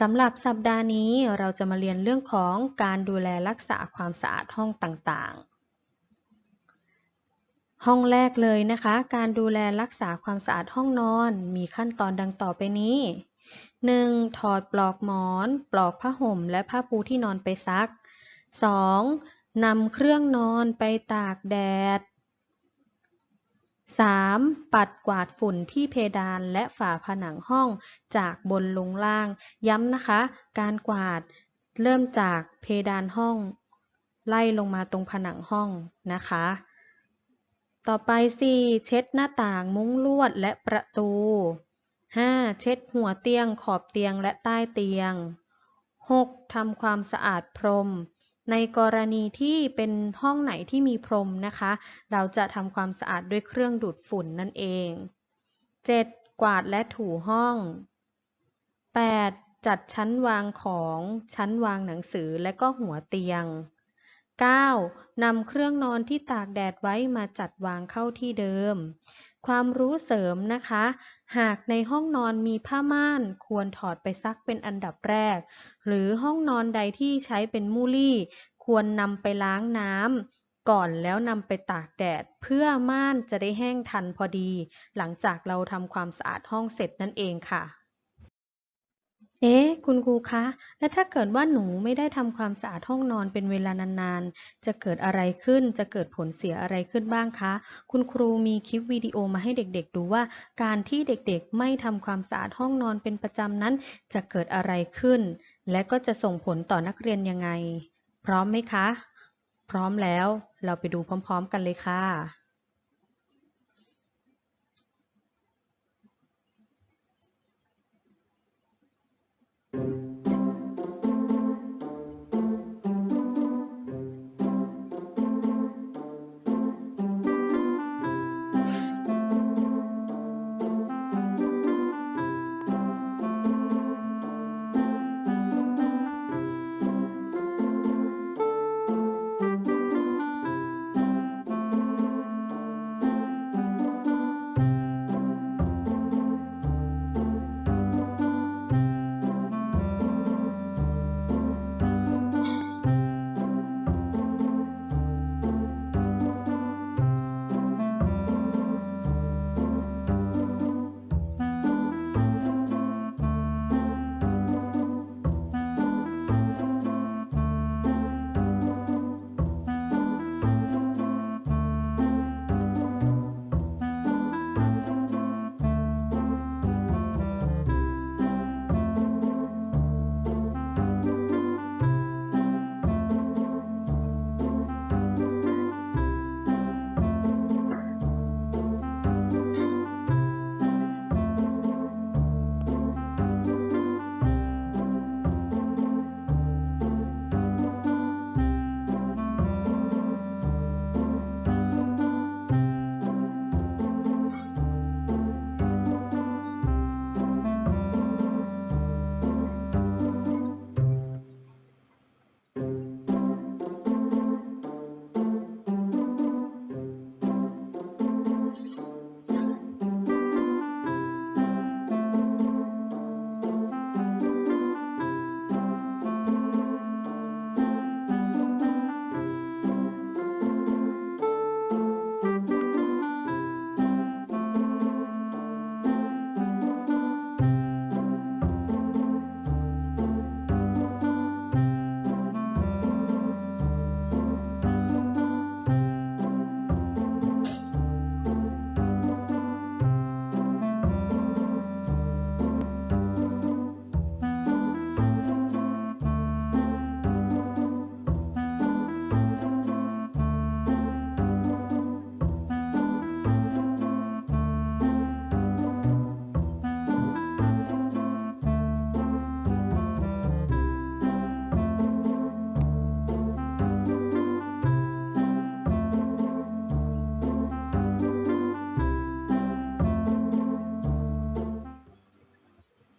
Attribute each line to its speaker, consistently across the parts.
Speaker 1: สำหรับสัปดาห์นี้เราจะมาเรียนเรื่องของการดูแลรักษาความสะอาดห้องต่างๆ ห้องแรกเลยนะคะ การดูแลรักษาความสะอาดห้องนอน มีขั้นตอนดังต่อไปนี้ 1. ถอดปลอกหมอน ปลอกผ้าห่ม และผ้าปูที่นอนไปซัก 2. นำเครื่องนอนไปตากแดด 3. ปัดกวาดฝุ่นที่เพดานและฝาผนังห้องจากบนลงล่าง ย้ำนะคะ การกวาดเริ่มจากเพดานห้อง ไล่ลงมาตรงผนังห้องนะคะ ต่อไป 4. เช็ดหน้าต่างมุ้งลวดและประตู 5. เช็ดหัวเตียงขอบเตียงและใต้เตียง 6. ทำความสะอาดพรม ในกรณีที่เป็นห้องไหนที่มีพรมนะคะ เราจะทำความสะอาดด้วยเครื่องดูดฝุ่นนั่นเอง 7. กวาดและถูห้อง 8. จัดชั้นวางของชั้นวางหนังสือและก็หัวเตียง 9. นำเครื่องนอนที่ตากแดดไว้มาจัดวางเข้าที่เดิม ความรู้เสริมนะคะ หากในห้องนอนมีผ้าม่านควรถอดไปซักเป็นอันดับแรก หรือห้องนอนใดที่ใช้เป็นมูลี่ ควรนำไปล้างน้ำก่อนแล้วนำไปตากแดด เพื่อม่านจะได้แห้งทันพอดี หลังจากเราทำความสะอาดห้องเสร็จนั่นเองค่ะ เอ๊ะ คุณครูคะ แล้วถ้าเกิดว่าหนูไม่ได้ทำความสะอาดห้องนอนเป็นเวลานานๆ จะเกิดอะไรขึ้น จะเกิดผลเสียอะไรขึ้นบ้างคะ คุณครูมีคลิปวิดีโอมาให้เด็กๆ ดูว่า การที่เด็กๆ ไม่ทำความสะอาดห้องนอนเป็นประจำนั้น จะเกิดอะไรขึ้น และก็จะส่งผลต่อนักเรียนยังไง พร้อมไหมคะ พร้อมแล้ว เราไปดูพร้อม ๆ กันเลยค่ะ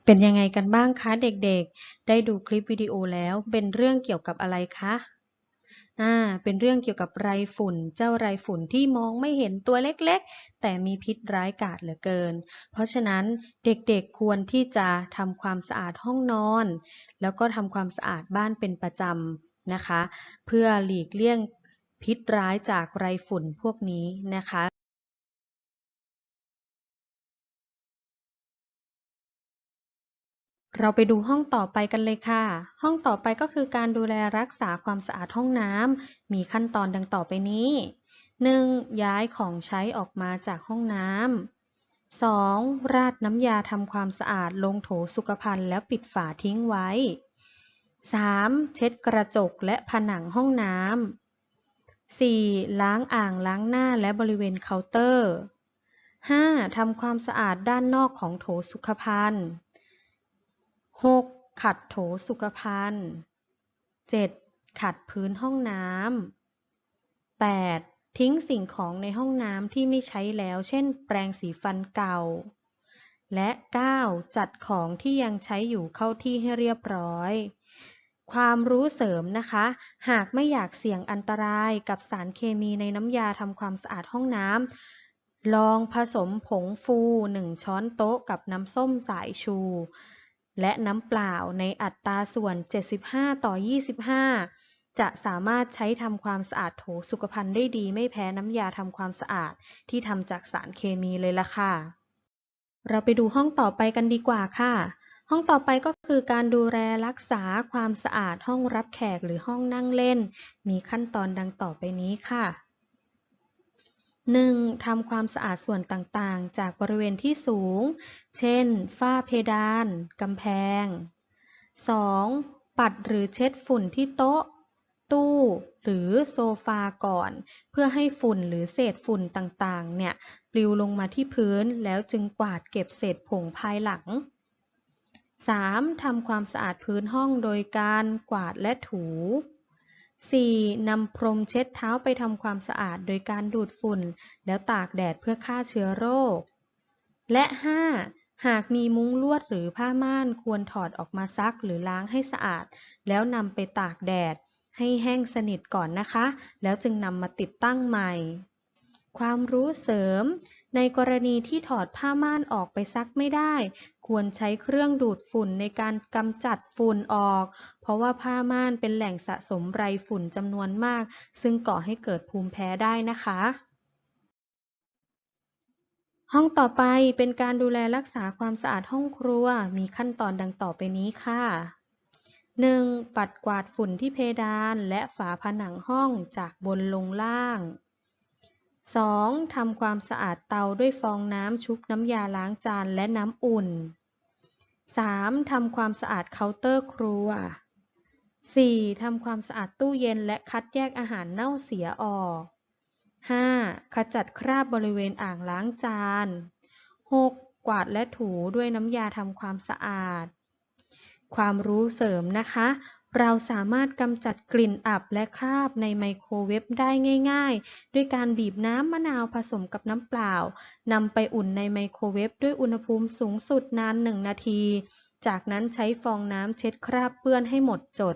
Speaker 1: เป็นยังไงกันบ้างคะเด็กๆ ได้ดูคลิปวิดีโอแล้วเป็นเรื่องเกี่ยวกับอะไรคะ อ่า เป็นเรื่องเกี่ยวกับไรฝุ่น เจ้าไรฝุ่นที่มองไม่เห็นตัวเล็กๆ แต่มีพิษร้ายกาจเหลือเกิน เพราะฉะนั้นเด็กๆ ควรที่จะทำความสะอาดห้องนอน แล้วก็ทำความสะอาดบ้านเป็นประจำนะคะ เพื่อหลีกเลี่ยงพิษร้ายจากไรฝุ่นพวกนี้นะคะ เราไปดูห้องต่อไปกันเลยค่ะ ห้องต่อไปก็คือการดูแลรักษาความสะอาดห้องน้ำ มีขั้นตอนดังต่อไปนี้ 1. ย้ายของใช้ออกมาจากห้องน้ำ 2. ราดน้ำยาทำความสะอาดลงโถสุขภัณฑ์แล้วปิดฝาทิ้งไว้ 3. เช็ดกระจกและผนังห้องน้ำ 4. ล้างอ่างล้างหน้าและบริเวณเคาน์เตอร์ 5. ทำความสะอาดด้านนอกของโถสุขภัณฑ์ 6. ขัดโถสุขภัณฑ์ 7. ขัดพื้นห้องน้ำ 8. ทิ้งสิ่งของในห้องน้ำที่ไม่ใช้แล้ว เช่น แปรงสีฟันเก่า และ 9. จัดของที่ยังใช้อยู่เข้าที่ให้เรียบร้อย ความรู้เสริมนะคะ หากไม่อยากเสี่ยงอันตรายกับสารเคมีในน้ำยาทำความสะอาดห้องน้ำลองผสมผงฟู 1 ช้อนโต๊ะกับน้ำส้มสายชู และน้ำเปล่าในอัตราส่วน 75 ต่อ 25 จะสามารถใช้ทำความสะอาดโถสุขภัณฑ์ได้ดีไม่แพ้น้ำยาทำความสะอาดที่ทำจากสารเคมีเลยล่ะค่ะ เราไปดูห้องต่อไปกันดีกว่าค่ะ ห้องต่อไปก็คือการดูแลรักษาความสะอาดห้องรับแขกหรือห้องนั่งเล่น มีขั้นตอนดังต่อไปนี้ค่ะ 1. ทำความสะอาดส่วนต่างๆ จากบริเวณที่สูง เช่น ฝ้าเพดาน กำแพง 2. ปัดหรือเช็ดฝุ่นที่โต๊ะ ตู้หรือโซฟาก่อน เพื่อให้ฝุ่นหรือเศษฝุ่นต่างๆ เนี่ยปลิวลงมาที่พื้นแล้วจึงกวาดเก็บเศษผงภายหลัง 3. ทำความสะอาดพื้นห้องโดยการกวาดและถู 4. นำพรมเช็ดเท้าไปทำความสะอาดโดยการดูดฝุ่น แล้วตากแดดเพื่อฆ่าเชื้อโรค และ 5. หากมีมุ้งลวดหรือผ้าม่านควรถอดออกมาซักหรือล้างให้สะอาด แล้วนำไปตากแดด ให้แห้งสนิทก่อนนะคะ แล้วจึงนำมาติดตั้งใหม่ ความรู้เสริม ในกรณีที่ถอดผ้าม่านออกไปซักไม่ได้ ควรใช้เครื่องดูดฝุ่นในการกำจัดฝุ่นออก เพราะว่าผ้าม่านเป็นแหล่งสะสมไรฝุ่นจำนวนมาก ซึ่งก่อให้เกิดภูมิแพ้ได้นะคะ ห้องต่อไปเป็นการดูแลรักษาความสะอาดห้องครัว มีขั้นตอนดังต่อไปนี้ค่ะ 1. ปัดกวาดฝุ่นที่เพดานและฝาผนังห้องจากบนลงล่าง 2. ทำความสะอาดเตาด้วยฟองน้ำชุบน้ำยาล้างจานและน้ำอุ่น 3. ทำความสะอาดเคาน์เตอร์ครัว 4. ทำความสะอาดตู้เย็นและคัดแยกอาหารเน่าเสียออก 5. ขจัดคราบบริเวณอ่างล้างจาน 6. กวาดและถูด้วยน้ำยาทำความสะอาด ความรู้เสริมนะคะ เราสามารถกำจัดกลิ่นอับและคราบในไมโครเวฟได้ง่าย ๆ ด้วยการบีบน้ำมะนาวผสมกับน้ำเปล่านำไปอุ่นในไมโครเวฟด้วยอุณหภูมิสูงสุดนาน 1 นาที จากนั้นใช้ฟองน้ำเช็ดคราบเปื้อนให้หมดจด